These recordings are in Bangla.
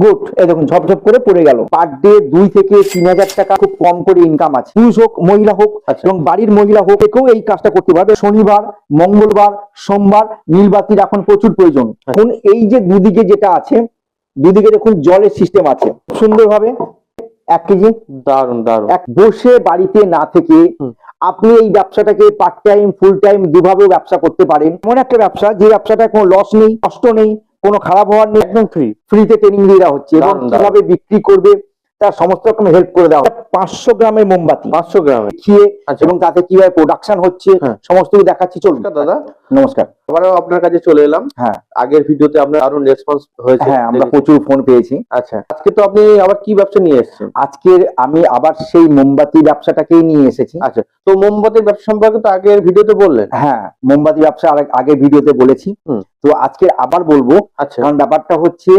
গুড। এই দেখুন ঝপঝপ করে পড়ে গেল। পার ডে দুই থেকে তিন হাজার টাকা খুব কম করে ইনকাম আছে। পুরুষ হোক মহিলা হোক আচ্ছা। এবং বাড়ির মহিলা হোক কেউ এই কাজটা করতে পারবে। শনিবার মঙ্গলবার সোমবার নীলবাতির এখন প্রচুর প্রয়োজন। এখন এই যে দুদিকে যেটা আছে দুদিকে দেখুন জলের সিস্টেম আছে। সুন্দরভাবে এক কেজি। দারুণ দারুণ এক বসে বাড়িতে না থেকে আপনি এই ব্যবসাটাকে পার্ট টাইম ফুল টাইম দুভাবেও ব্যবসা করতে পারেন। এমন একটা ব্যবসা যে ব্যবসাটা কোনো লস নেই কষ্ট নেই কোনো খারাপ হওয়ার নেই। একদম ফ্রি ফ্রিতে ট্রেনিং দিয়ে দেওয়া হচ্ছে। এবং। কীভাবে বিক্রি করবে তার সমস্ত রকম হেল্প করে দেওয়া। পাঁচশো গ্রামের মোমবাতি। পাঁচশো গ্রামে। খেয়ে আচ্ছা। এবং তাতে কীভাবে প্রোডাকশন হচ্ছে হ্যাঁ। সমস্ত কিছু দেখাচ্ছি। চলুন। দাদা। নমস্কার। আবারও আপনার কাছে চলে এলাম। হ্যাঁ। আগের ভিডিওতে আপনার দারুণ রেসপন্স হয়েছে। হ্যাঁ আমরা প্রচুর ফোন পেয়েছি। আচ্ছা আজকে তো আপনি আবার কি ব্যবসা নিয়ে এসেছেন? আজকের আমি আবার সেই মোমবাতি ব্যবসাটাকেই নিয়ে এসেছি। আচ্ছা তো মোমবাতির ব্যবসা সম্পর্কে তো আগের ভিডিওতে বললেন। হ্যাঁ মোমবাতি ব্যবসা আর আগে ভিডিওতে বলেছি। তো আজকে আবার বলব। আচ্ছা। কারণ ব্যাপারটা হচ্ছে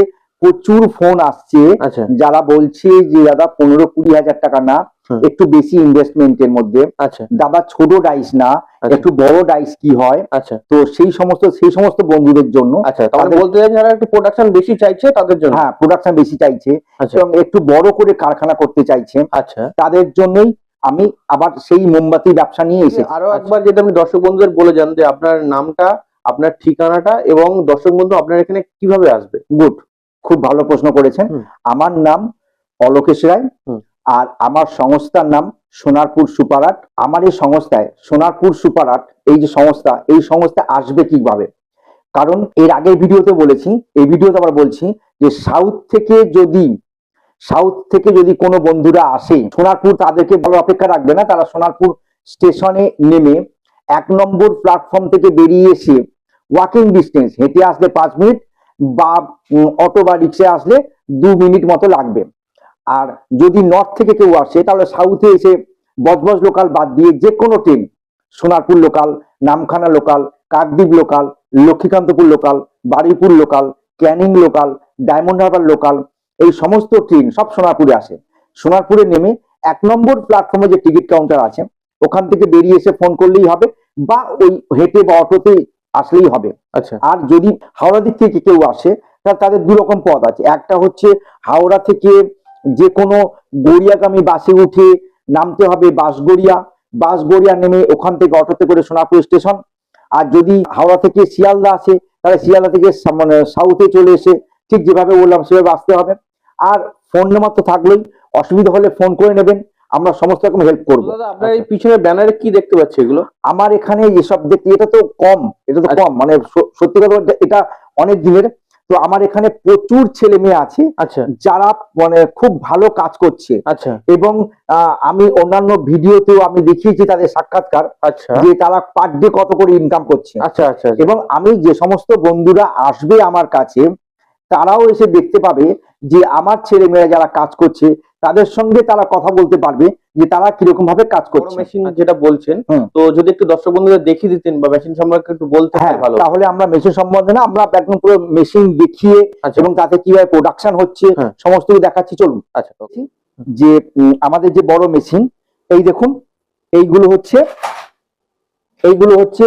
প্রচুর ফোন আসছে। আচ্ছা। যারা বলছে যে দাদা পনেরো কুড়ি হাজার টাকা না একটু বেশি ইনভেস্টমেন্টের মধ্যে। আচ্ছা। দাদা ছোট ডাইস না আচ্ছা। একটু বড় ডাইস কি হয়? আচ্ছা। তো সেই সমস্ত সেই সমস্ত বন্ধুদের জন্য আচ্ছা তাহলে বলতে চাই যারা একটু প্রোডাকশন বেশি চাইছে তাদের জন্য। হ্যাঁ প্রোডাকশন বেশি চাইছে। এবং একটু বড় করে কারখানা করতে চাইছে। আচ্ছা। তাদের জন্যই আমি আবার সেই মোমবাতি ব্যবসা নিয়ে এসে আরও একবার যেটা আপনি দর্শক বন্ধুদের বলে যান যে আপনার নামটা আপনার ঠিকানাটা এবং দর্শক বন্ধু আপনার এখানে কীভাবে আসবে? গুড খুব ভালো প্রশ্ন করেছেন। আমার নাম অলোকেশ রায় আর আমার সংস্থার নাম সোনারপুর সুপার আর্ট। আমার এই সংস্থায় সোনারপুর সুপার আর্ট এই যে সংস্থা এই সংস্থা আসবে কীভাবে? কারণ এর আগের ভিডিওতে বলেছি এই ভিডিওতে আবার বলছি যে সাউথ থেকে যদি সাউথ থেকে যদি কোনো বন্ধুরা আসে সোনারপুর তাদেরকে ভালো অপেক্ষা রাখবে না তারা সোনারপুর স্টেশনে নেমে এক নম্বর প্ল্যাটফর্ম থেকে বেরিয়ে এসে ওয়াকিং ডিস্টেন্স হেঁটে আসলে পাঁচ মিনিট বা অটো বা রিক্সে আসলে দু মিনিট মতো লাগবে। আর যদি নর্থ থেকে কেউ আসে, তাহলে সাউথে এসে বজবজ লোকাল বাদ দিয়ে যে কোনো train Sonarpur local Namkhana local Kakdwip local Lakshmikantapur local Baruipur local Canning local Diamond Harbour local এই সমস্ত ট্রেন সব সোনারপুরে আসে। সোনারপুরে নেমে এক নম্বর প্ল্যাটফর্মে যে টিকিট কাউন্টার আছে, ওখান থেকে বেরিয়ে এসে ফোন করলেই হবে বা ওই হেঁটে বা অটোতে আসলেই হবে। আচ্ছা। আর যদি হাওড়া দিক থেকে কেউ আসে তাহলে তাদের দু রকম পথ আছে। একটা হচ্ছে হাওড়া থেকে যে কোনো গড়িয়াগামী বাসে উঠে নামতে হবে বাসগড়িয়া বাসগড়িয়া নেমে ওখান থেকে অটোতে করে সোনাপুর স্টেশন। আর যদি হাওড়া থেকে শিয়ালদা আসে তাহলে শিয়ালদা থেকে মানে সাউথে চলে এসে ঠিক যেভাবে বললাম সেভাবে আসতে হবে। আর ফোন নাম্বার তো থাকলেই। অসুবিধা হলে ফোন করে নেবেন। আমরা সমস্ত রকম হেল্প করব। আপনার এই পিছনে ব্যানারে কি দেখতে পাচ্ছি এগুলো? আমার এখানে এসব দেখতে এটা তো কম এটা তো আচ্ছা। কম মানে সত্যি কথা এটা অনেক দিনের। তো আমার এখানে প্রচুর ছেলে মেয়ে আছে আচ্ছা। যারা মানে খুব ভালো কাজ করছে। আচ্ছা। এবং আমি অন্যান্য ভিডিওতেও আমি দেখিয়েছি তাদের সাক্ষাৎকার আচ্ছা। যে তারা পার ডে কত করে ইনকাম করছে। আচ্ছা আচ্ছা আচ্ছা। এবং আমি যে সমস্ত বন্ধুরা আসবে আমার কাছে তারাও এসে দেখতে পাবে যে আমার ছেলে মেয়েরা যারা কাজ করছে তাদের সঙ্গে তারা কথা বলতে পারবে যে তারা কীরকম ভাবে কাজ করছে। মেশিন যেটা বলছেন তো যদি একটু দর্শক বন্ধুদের দেখিয়ে দিতেন বা মেশিন সম্পর্কে একটু বলতে হ্যাঁ ভালো। তাহলে আমরা মেশিন সম্বন্ধে না আমরা একদম পুরো মেশিন দেখিয়ে আচ্ছা। এবং তাতে কীভাবে প্রোডাকশন হচ্ছে হ্যাঁ। সমস্ত কিছু দেখাচ্ছি। চলুন। আচ্ছা যে আমাদের যে বড় মেশিন এই দেখুন এইগুলো হচ্ছে এইগুলো হচ্ছে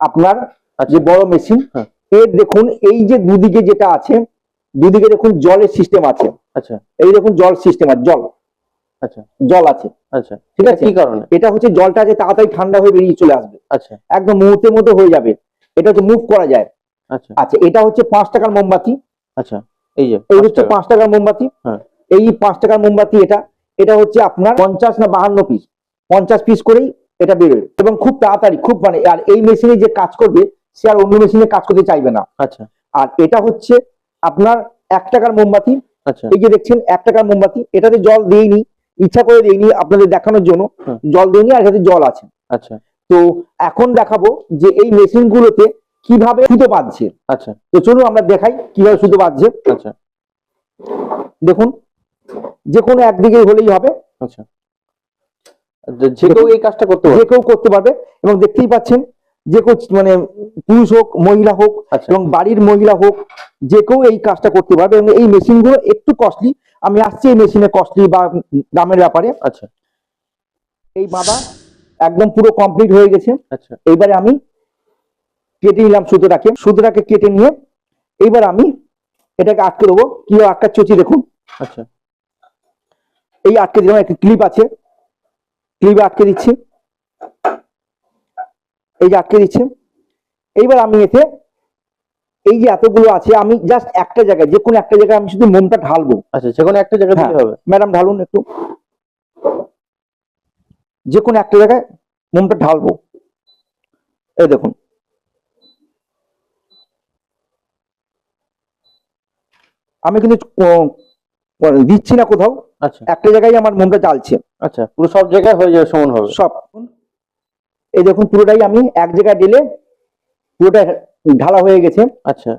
আপনার যে বড় মেশিন হ্যাঁ। এর দেখুন এই যে দুদিকে যেটা আছে দুদিকে দেখুন জলের সিস্টেম আছে। আচ্ছা। এই দেখুন জল সিস্টেম আছে জল। আচ্ছা। জল আছে। আচ্ছা। ঠিক আছে? কি কারণে? এটা হচ্ছে জলটা যে তাড়াতাড়ি ঠান্ডা হয়ে বেরিয়ে চলে আসবে। আচ্ছা। একদম মুহূর্তের মধ্যে হয়ে যাবে। এটা হচ্ছে মুভ করা যায়। আচ্ছা। আচ্ছা এটা হচ্ছে পাঁচ টাকার মোমবাতি। আচ্ছা। এই যে এই হচ্ছে পাঁচ টাকার মোমবাতি। হ্যাঁ। এই পাঁচ টাকার মোমবাতি এটা এটা হচ্ছে আপনার পঞ্চাশ না বাহান্ন পিস পঞ্চাশ পিস করেই এটা বেরোবে এবং খুব তাড়াতাড়ি খুব মানে আর এই মেশিনে যে কাজ করবে সে আর অন্য মেশিনে কাজ করতে চাইবে না। আচ্ছা। আর এটা হচ্ছে আপনার এক টাকার মোমবাতি আচ্ছা। এই যে দেখছেন এক টাকার মোমবাতি এটাতে জল দিইনি ইচ্ছা করে দিইনি আপনাদের দেখানোর জন্য জল দিইনি আর এটাতে জল আছে। আচ্ছা। তো এখন দেখাবো যে এই মেশিন গুলোতে কীভাবে সুতো বাঁধছে। আচ্ছা। তো চলুন আমরা দেখাই কীভাবে সুতো বাঁধছে। আচ্ছা। দেখুন যে কোনো একদিকে হলেই হবে। আচ্ছা। যে- কেউ এই কাজটা করতে পারবে। যে কেউ করতে পারবে এবং দেখতেই পাচ্ছেন যে কেউ মানে পুরুষ হোক মহিলা হোক আচ্ছা। এবং বাড়ির মহিলা হোক যে কেউ এই কাজটা করতে পারবে এবং এই মেশিনগুলো একটু কস্টলি আমি আসছি এই মেশিনে কস্টলি বা দামের ব্যাপারে। আচ্ছা। এই বাঁধা একদম পুরো কমপ্লিট হয়ে গেছে। আচ্ছা। এইবারে আমি কেটে নিলাম সুতোটাকে। সুতোটাকে কেটে নিয়ে এইবার আমি এটাকে আটকে দেবো। কীভাবে আটকাচ্ছি দেখুন। আচ্ছা। এই আটকে দিলাম একটা ক্লিপ আছে। ক্লিপে আটকে দিচ্ছি। এই যে আটকে দিচ্ছে এইবার আমি এতে এই যে এতগুলো আছে আমি জাস্ট একটা জায়গায় যে কোনো একটা জায়গায় আমি শুধু মোমটা ঢালবো। আচ্ছা যে কোনো একটা জায়গায় হ্যাঁ। দিতে হবে? ম্যাডাম ঢালুন একটু। যে কোনো একটা জায়গায় মোমটা ঢালবো। এই দেখুন। আমি কিন্তু দিচ্ছি না কোথাও। আচ্ছা। একটা জায়গায় আমার মোমটা জ্বালছে। আচ্ছা পুরো সব জায়গায় হয়ে যাবে সমান হবে সব। এই দেখুন পুরোটাই আমি এক জায়গায় ঢেলে পুরোটা ঢালা হয়ে গেছে। আচ্ছা।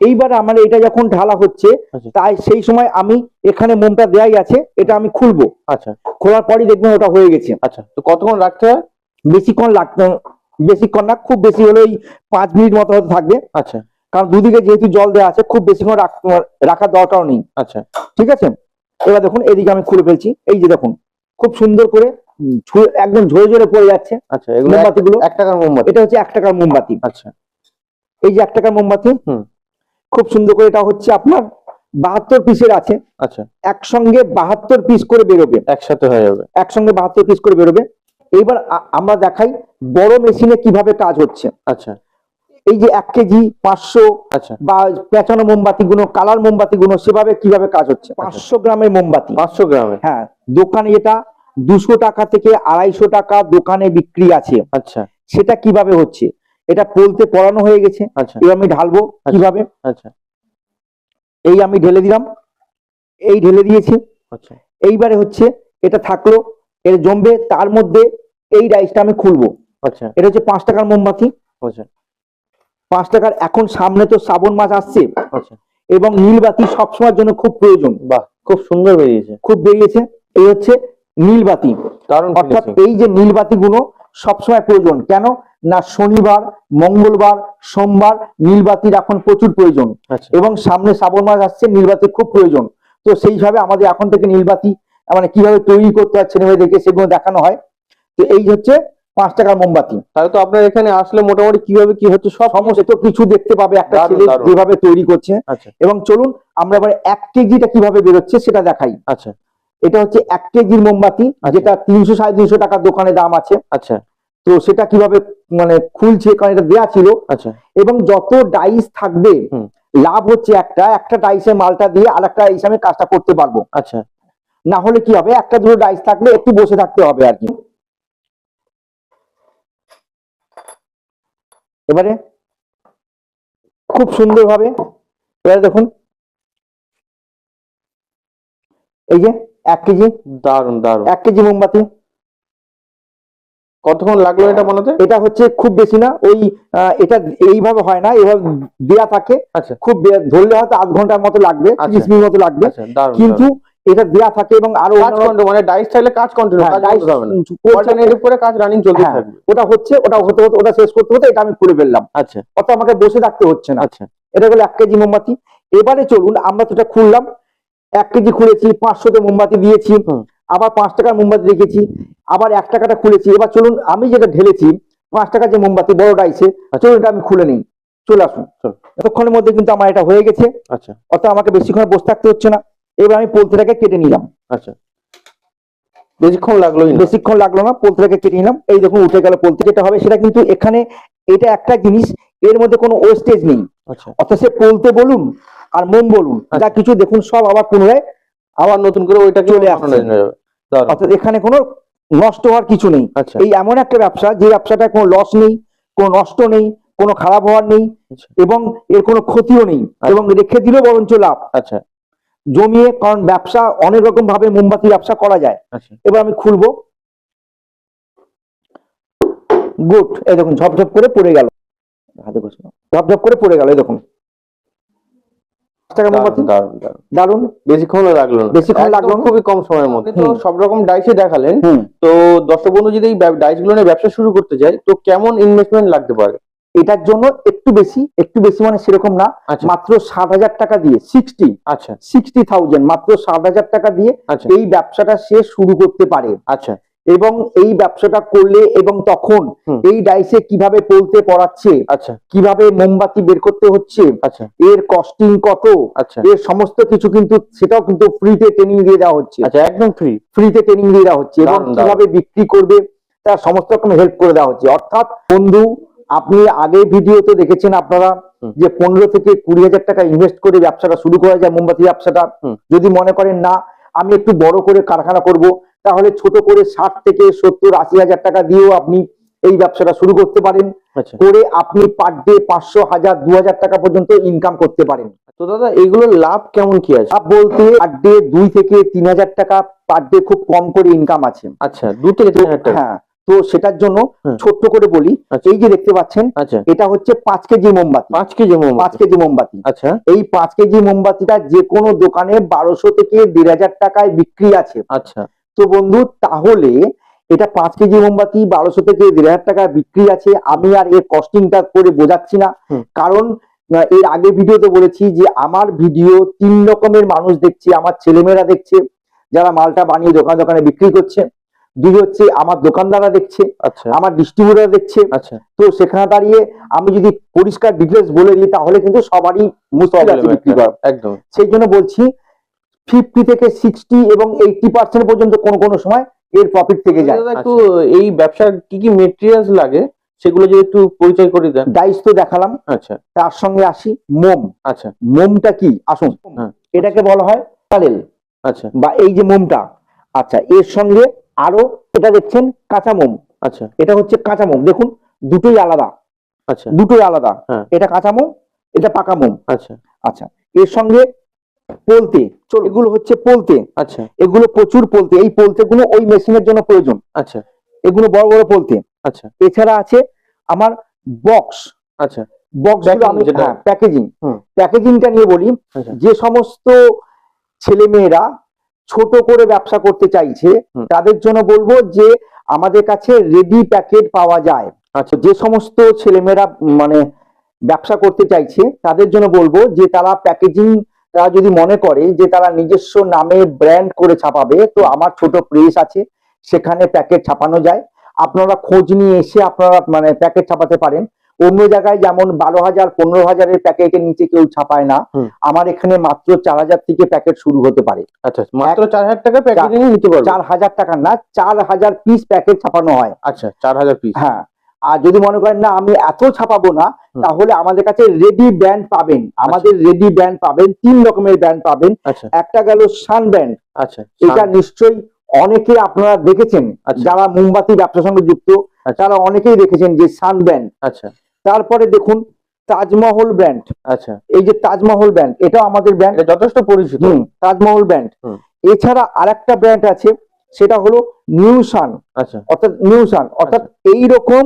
এইবার আমার এটা যখন ঢালা হচ্ছে আচ্ছা। তাই সেই সময় আমি এখানে মোমটা দেয়াই আছে এটা আমি খুলবো। আচ্ছা। খোলার পরই দেখবেন ওটা হয়ে গেছে। আচ্ছা তো কতক্ষণ রাখতে হয়? বেশিক্ষণ লাগতো বেশিক্ষণ না খুব বেশি হলে ওই পাঁচ মিনিট মতো হয়তো থাকবে। আচ্ছা। কারণ দুদিকে যেহেতু জল দেওয়া আছে খুব বেশিক্ষণ রাখ- রাখার দরকারও নেই। আচ্ছা। ঠিক আছে? এবার দেখুন এদিকে আমি খুলে ফেলছি। এই যে দেখুন খুব সুন্দর করে একদম ঝরে ঝরে পড়ে যাচ্ছে। আচ্ছা এগুলো এক- মোমবাতিগুলো। এক টাকার মোমবাতি? এটা হচ্ছে এক টাকার মোমবাতি। আচ্ছা। এই যে এক টাকার মোমবাতি হুম। খুব সুন্দর করে এটা হচ্ছে আপনার বাহাত্তর পিসের আছে। আচ্ছা। একসঙ্গে বাহাত্তর পিস করে বেরোবে। একসাথে হয়ে যাবে। একসঙ্গে বাহাত্তর পিস করে বেরোবে। এইবার আমরা দেখাই বড় মেশিনে কীভাবে কাজ হচ্ছে। আচ্ছা। এই যে এক কেজি পাঁচশো আচ্ছা। বা পেঁচানো মোমবাতি গুলো কালার মোমবাতি গুলো সেভাবে কীভাবে কাজ হচ্ছে? পাঁচশো গ্রামের মোমবাতি। পাঁচশো গ্রামে? হ্যাঁ দোকানে এটা দুশো টাকা থেকে আড়াইশো টাকা দোকানে বিক্রি আছে। আচ্ছা। সেটা কীভাবে হচ্ছে? এটা বলতে পড়ানো হয়ে গেছে। আচ্ছা। এবার আমি ঢালবো কীভাবে? আচ্ছা। এই আমি ঢেলে দিলাম। এই ঢেলে দিয়েছি। আচ্ছা। এইবারে হচ্ছে এটা থাকল এটা জমবে তার মধ্যে এই রাইসটা আমি খুলবো। আচ্ছা। এটা হচ্ছে পাঁচ টাকার মোমবাতি। আচ্ছা। পাঁচ টাকার এখন সামনে তো শ্রাবণ মাস আসছে। আচ্ছা। এবং নীলবাতি সবসময়ের জন্য খুব প্রয়োজন। বাহ খুব সুন্দর বেরিয়েছে। খুব বেরিয়েছে। এই হচ্ছে নীলবাতি দারুণ অর্থাৎ এই যে নীলবাতি গুলো সবসময় প্রয়োজন। কেন? না শনিবার মঙ্গলবার সোমবার নীলবাতির এখন প্রচুর প্রয়োজন। আচ্ছা। এবং সামনে শ্রাবণ মাস আসছে নীলবাতির খুব প্রয়োজন। তো সেইভাবে আমাদের এখন থেকে নীলবাতি মানে কীভাবে তৈরি করতে হয় ছেলে দেখে সেগুলো দেখানো হয়। তো এই হচ্ছে পাঁচ টাকার মোমবাতি। তাহলে তো আপনার এখানে আসলে মোটামুটি কীভাবে কি হচ্ছে সব সমস্ত কিছু? দেখতে পাবে একটা ছেলে যেভাবে তৈরি করছে। আচ্ছা। এবং চলুন আমরা এবার এক কেজিটা কীভাবে বেরোচ্ছে সেটা দেখাই। আচ্ছা। এটা হচ্ছে এক কেজির মোমবাতি আচ্ছা। যেটা তিনশো সাড়ে তিনশো টাকার দোকানে দাম আছে। আচ্ছা। তো সেটা কীভাবে মানে খুলছে কারণ এটা দেয়া ছিল। আচ্ছা। এবং যত ডাইস থাকবে। লাভ হচ্ছে একটা একটা ডাইসে মালটা দিয়ে আর একটা ডাইস আমি কাজটা করতে পারব। আচ্ছা। না হলে কি হবে একটা দুটো ডাইস থাকলে একটু বসে থাকতে হবে আর কি। এবারে খুব সুন্দরভাবে এবারে দেখুন। এই যে এক কেজি? দারুণ দারুণ। এক কেজি মোমবাতি। কতক্ষণ লাগল এটা বানাতে? এটা হচ্ছে খুব বেশি না ওই এটা এইভাবে হয় না এভাবে দেয়া থাকে। আচ্ছা। খুব ধরলে হয়তো আধ ঘণ্টার মতো লাগবে আচ্ছা। তিরিশ মিনিট মতো লাগবে। আচ্ছা কিন্তু এটা দেয়া থাকে এবং আরও কন্টিনিউ মানে ডাইস থাকলে কাজ কন্টিনিউ হ্যাঁ, না। অল্টারনেটিভ করে কাজ রানিং চলতে হ্যাঁ, থাকবে। ওটা হচ্ছে ওটা হতে হতে ওটা শেষ করতে হতে এটা আমি খুলে ফেললাম। আচ্ছা। অত আমাকে বসে থাকতে হচ্ছে না। আচ্ছা। এটা হলো এক কেজি মোমবাতি। এবারে চলুন আমরা তো এটা খুললাম। এক কেজি খুলেছি পাঁচশোতে মোমবাতি দিয়েছি আবার পাঁচ টাকার মোমবাতি রেখেছি আবার এক টাকাটা খুলেছি। এবার চলুন আমি যেটা ঢেলেছি পাঁচ টাকার যে মোমবাতি বড় ডাইসে চলুন এটা আমি খুলে নিই। চলে আসুন। এতক্ষণের মধ্যে কিন্তু আমার এটা হয়ে গেছে। আচ্ছা। অর্থাৎ আমাকে বেশিক্ষণ বসে থাকতে হচ্ছে না। এবার আমি পোলতিটাকে কেটে নিলাম। আচ্ছা। বেশিক্ষণ লাগল বেশিক্ষণ লাগল না পোলতিটাকে কেটে নিলাম। এই দেখুন উঠে গেল পোলতি যেটা হবে সেটা কিন্তু এখানে এটা একটা জিনিস এর মধ্যে কোনো ওয়েস্টেজ নেই। আচ্ছা। অর্থাৎ সে পোলতে বলুন আর মন বলুন যা কিছু দেখুন সব আবার পুনরায় আবার নতুন করে ওইটাকে চলে আসছে। অর্থাৎ এখানে কোনো নষ্ট হওয়ার কিছু নেই। আচ্ছা। এই এমন একটা ব্যবসা যে ব্যবসাটা কোনো লস নেই কোনো নষ্ট নেই কোনো খারাপ হওয়ার নেই আচ্ছা। এবং এর কোনো ক্ষতিও নেই আচ্ছা। এবং রেখে দিলেও বরঞ্চ লাভ। আচ্ছা। জমিয়ে কারণ ব্যবসা অনেক রকম ভাবে মোমবাতি ব্যবসা করা যায়। আচ্ছা। এবার আমি খুলবো। গুড এই দেখুন ঝপঝপ করে পড়ে গেল। হাতে ঝপঝপ করে পড়ে গেল এই দেখুন। টাকার মোমবাতি? দারুণ দারুণ দারুণ। দারুণ বেশিক্ষণ লাগল না। বেশিক্ষণ লাগল খুবই কম সময়ের মধ্যে। তো সব রকম ডাইসে দেখালেন। তো দর্শক বন্ধু যদি এই ডাইসগুলো নিয়ে ব্যবসা শুরু করতে যায় তো কেমন ইনভেস্টমেন্ট লাগতে পারে? এটার জন্য একটু বেশি একটু বেশি মানে সেরকম না। আচ্ছা। মাত্র ষাট হাজার টাকা দিয়ে সিক্সটি আচ্ছা। সিক্সটি থাউজেন্ড মাত্র ষাট হাজার টাকা দিয়ে আচ্ছা। এই ব্যবসাটা সে শুরু করতে পারে। আচ্ছা। এবং এই ব্যবসাটা করলে এবং তখন এই ডাইসে কীভাবে পলতে পড়াচ্ছে আচ্ছা। কীভাবে মোমবাতি বের করতে হচ্ছে আচ্ছা। এর কস্টিং কত আচ্ছা। এর সমস্ত কিছু কিন্তু সেটাও কিন্তু ফ্রিতে ট্রেনিং দিয়ে দেওয়া হচ্ছে। আচ্ছা একদম ফ্রি ফ্রিতে ট্রেনিং দিয়ে দেওয়া হচ্ছে এবং। কীভাবে বিক্রি করবে তার সমস্ত রকম হেল্প করে দেওয়া হচ্ছে। অর্থাৎ বন্ধু আপনি আগে ভিডিওতে দেখেছেন আপনারা যে পনেরো থেকে কুড়ি হাজার টাকা ইনভেস্ট করে ব্যবসাটা শুরু করা যায় মোমবাতি ব্যবসাটা। যদি মনে করেন না আমি একটু বড় করে কারখানা করব তাহলে ছোট করে ষাট থেকে সত্তর আশি হাজার টাকা দিয়েও আপনি এই ব্যবসাটা শুরু করতে পারেন। আচ্ছা। করে আপনি পার ডে পাঁচশো হাজার দু হাজার টাকা পর্যন্ত ইনকাম করতে পারেন। তো দাদা এইগুলোর লাভ কেমন কি আছে? লাভ বলতে পার ডে দুই থেকে তিন হাজার টাকা পার ডে খুব কম করে ইনকাম আছে। আচ্ছা দু থেকে তিন হাজার টাকা। হ্যাঁ তো সেটার জন্য ছোট্ট করে বলি আচ্ছা। এই যে দেখতে পাচ্ছেন আচ্ছা। এটা হচ্ছে পাঁচ কেজি মোমবাতি। পাঁচ কেজি পাঁচ কেজি মোমবাতি। আচ্ছা। এই পাঁচ কেজি মোমবাতিটা যে কোনো দোকানে বারোশো থেকে দেড় হাজার টাকায় বিক্রি আছে। আচ্ছা। তো বন্ধু তাহলে এটা পাঁচ কেজি মোমবাতি বারোশো থেকে দেড় হাজার টাকায় বিক্রি আছে। আমি আর এর কস্টিংটা করে বোঝাচ্ছি না। কারণ এর আগে ভিডিওতে বলেছি যে আমার ভিডিও তিন রকমের মানুষ দেখছে আমার ছেলেমেয়েরা দেখছে যারা মালটা বানিয়ে দোকান দোকানে বিক্রি করছে। দুই হচ্ছে আমার দোকানদাররা দেখছে আচ্ছা। আমার ডিস্ট্রিবিউটার দেখছে। আচ্ছা। তো সেখানে দাঁড়িয়ে আমি যদি পরিষ্কার ডিটেলস বলে দিই তাহলে কিন্তু সবারই মুশকিল আছে বিক্রি করা একদম। সেই জন্য বলছি ফিফটি থেকে সিক্সটি এবং এইটি পার্সেন্ট পর্যন্ত কোন কোন সময় এর প্রফিট থেকে যায়। একটু এই ব্যবসার কি কি মেটেরিয়ালস লাগে সেগুলো যদি একটু পরিচয় করে দেন। ডাইস তো দেখালাম। আচ্ছা। তার সঙ্গে আসি মোম। আচ্ছা। মোমটা কি? আসুন। হ্যাঁ। এটাকে বলা হয় প্যারেল আচ্ছা। বা এই যে মোমটা। আচ্ছা এর সঙ্গে আরও এটা দেখছেন কাঁচা মোম। আচ্ছা। এটা হচ্ছে কাঁচা মোম। দেখুন দুটোই আলাদা। আচ্ছা। দুটোই আলাদা। হ্যাঁ। এটা কাঁচা মোম এটা পাকা মোম। আচ্ছা। আচ্ছা এর সঙ্গে পোলতে এগুলো হচ্ছে পোলতে। আচ্ছা। এগুলো প্রচুর পোলতে। এই পোলতে গুলো ওই মেশিনের জন্য প্রয়োজন। আচ্ছা। এগুলো বড় বড় পোলতে। আচ্ছা। এছাড়া আছে আমার বক্স। আচ্ছা। বক্স আমি প্যাকেজিং প্যাকেজিংটা নিয়ে বলি আচ্ছা। যে সমস্ত ছেলে মেয়েরা ছোট করে ব্যবসা করতে চাইছে তাদের জন্য বলব যে আমাদের কাছে রেডি প্যাকেট পাওয়া যায়। আচ্ছা। যে সমস্ত ছেলেমেয়েরা মানে ব্যবসা করতে চাইছে তাদের জন্য বলব যে তারা প্যাকেজিং তারা যদি মনে করে যে তারা নিজস্ব নামে ব্র্যান্ড করে ছাপাবে তো আমার ছোট প্রেস আছে সেখানে প্যাকেট ছাপানো যায়। আপনারা খোঁজ নিয়ে এসে আপনারা মানে প্যাকেট ছাপাতে পারেন। অন্য জায়গায় যেমন বারো হাজার পনেরো হাজারের প্যাকেটের নিচে কেউ ছাপায় না। আমার এখানে মাত্র চার হাজার থেকে প্যাকেট শুরু হতে পারে। আচ্ছা মাত্র চার হাজার টাকা নিতে পারব? চার হাজার টাকা না চার হাজার পিস প্যাকেট ছাপানো হয়। আচ্ছা চার হাজার পিস হ্যাঁ। আর যদি মনে করেন না আমি এত ছাপাবো না তাহলে আমাদের কাছে রেডি ব্যান্ড পাবেন। আমাদের রেডি ব্যান্ড পাবেন তিন রকমের ব্যান্ড পাবেন। আচ্ছা। একটা গেল সান ব্যান্ড আচ্ছা এটা নিশ্চয়ই অনেকে আপনারা দেখেছেন আচ্ছা। যারা মোমবাতি ব্যবসার সঙ্গে যুক্ত আচ্ছা। তারা অনেকেই দেখেছেন যে সান ব্যান্ড আচ্ছা। তারপরে দেখুন তাজমহল ব্র্যান্ড আচ্ছা। এই যে তাজমহল ব্র্যান্ড এটাও আমাদের ব্র্যান্ড যথেষ্ট পরিচিত। হুম তাজমহল ব্র্যান্ড। এছাড়া আরেকটা ব্র্যান্ড আছে সেটা হলো নিউ সান আচ্ছা। অর্থাৎ নিউ সান অর্থাৎ এই রকম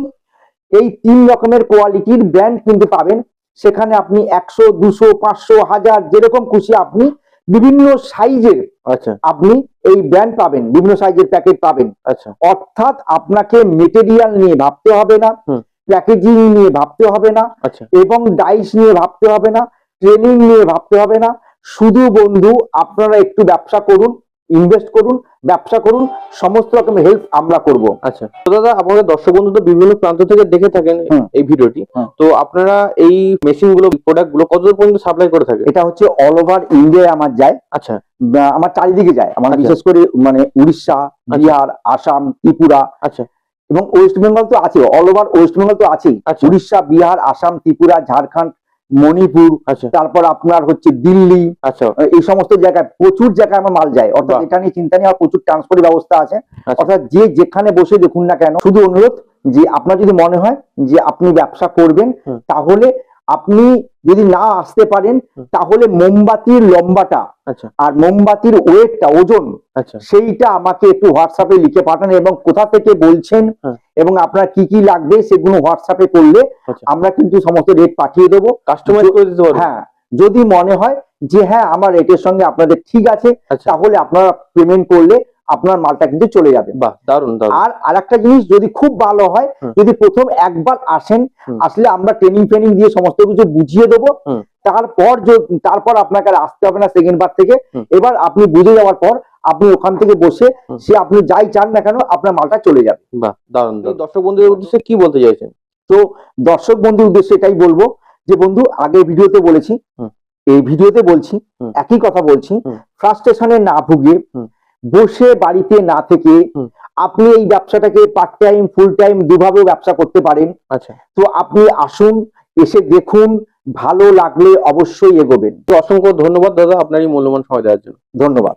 এই তিন রকমের কোয়ালিটির ব্র্যান্ড কিন্তু পাবেন। সেখানে আপনি একশো দুশো পাঁচশো হাজার যেরকম খুশি আপনি বিভিন্ন সাইজের আচ্ছা। আপনি এই ব্র্যান্ড পাবেন বিভিন্ন সাইজের প্যাকেট পাবেন। আচ্ছা। অর্থাৎ আপনাকে মেটেরিয়াল নিয়ে ভাবতে হবে না প্যাকেজিং নিয়ে ভাবতে হবে না আচ্ছা। এবং ডাইস নিয়ে ভাবতে হবে না ট্রেনিং নিয়ে ভাবতে হবে না। শুধু বন্ধু আপনারা একটু ব্যবসা করুন ইনভেস্ট করুন ব্যবসা করুন সমস্ত রকম হেল্প আমরা করব। আচ্ছা। তো দাদা আমাদের দর্শক বন্ধু তো বিভিন্ন প্রান্ত থেকে দেখে থাকেন এই ভিডিওটি। তো আপনারা এই মেশিনগুলো প্রোডাক্টগুলো কতদূর পর্যন্ত সাপ্লাই করে থাকে? এটা হচ্ছে অল ওভার ইন্ডিয়ায় আমার যায়। আচ্ছা। আমার চারিদিকে যায়। আমার আচ্ছা। বিশেষ করে মানে উড়িষ্যা বিহার আসাম ত্রিপুরা। আচ্ছা। এবং ওয়েস্ট বেঙ্গল তো আছে অল ওভার ওয়েস্ট বেঙ্গল তো আছেই। আচ্ছা। উড়িষ্যা বিহার আসাম ত্রিপুরা ঝাড়খণ্ড মণিপুর আচ্ছা। তারপর আপনার হচ্ছে দিল্লি আচ্ছা। এই সমস্ত জায়গায় প্রচুর জায়গায় আমার মাল যায়। অর্থাৎ এটা নিয়ে চিন্তা নেই আর প্রচুর ট্রান্সপোর্টের ব্যবস্থা আছে। আচ্ছা। অর্থাৎ যে যেখানে বসে দেখুন না কেন শুধু অনুরোধ যে আপনার যদি মনে হয় যে আপনি ব্যবসা করবেন তাহলে আপনি যদি না আসতে পারেন তাহলে মোমবাতির লম্বাটা আচ্ছা। আর মোমবাতির ওয়েটটা ওজন আচ্ছা। সেইটা আমাকে একটু হোয়াটসঅ্যাপে লিখে পাঠান এবং কোথা থেকে বলছেন হ্যাঁ। এবং আপনার কি কি লাগবে সেগুলো হোয়াটসঅ্যাপে করলে আচ্ছা। আমরা কিন্তু সমস্ত রেট পাঠিয়ে দেবো। কাস্টমাইজ করে দিতে পারব। হ্যাঁ যদি মনে হয় যে হ্যাঁ আমার রেটের সঙ্গে আপনাদের ঠিক আছে তাহলে আপনারা পেমেন্ট করলে আপনার মালটা কিন্তু চলে যাবে। দারুণ আর আরেকটা জিনিস যদি খুব ভালো হয় যদি প্রথম একবার আসেন আসলে আমরা ট্রেনিং ফ্রেনিং দিয়ে সমস্ত কিছু বুঝিয়ে দেবো। তারপর তারপর আপনাকে আর আসতে হবে না সেকেন্ড বার থেকে। এবার আপনি বুঝে যাওয়ার পর আপনি ওখান থেকে বসে সে আপনি যাই চান না কেন আপনার মালটা চলে যাবে। দারুণ দর্শক বন্ধুদের উদ্দেশ্যে কি বলতে চাইছেন? তো দর্শক বন্ধুর উদ্দেশ্যে এটাই বলব যে বন্ধু আগে ভিডিওতে বলেছি এই ভিডিওতে বলছি একই কথা বলছি। ফ্রাস্ট্রেশনে না ভুগে হুম। বসে বাড়িতে না থেকে আপনি এই ব্যবসাটাকে পার্ট টাইম ফুল টাইম দুভাবে ব্যবসা করতে পারেন। আচ্ছা। তো আপনি আসুন এসে দেখুন ভালো লাগলে অবশ্যই এগোবেন। তো অসংখ্য ধন্যবাদ দাদা আপনার এই মূল্যবান সময় দেওয়ার জন্য। ধন্যবাদ।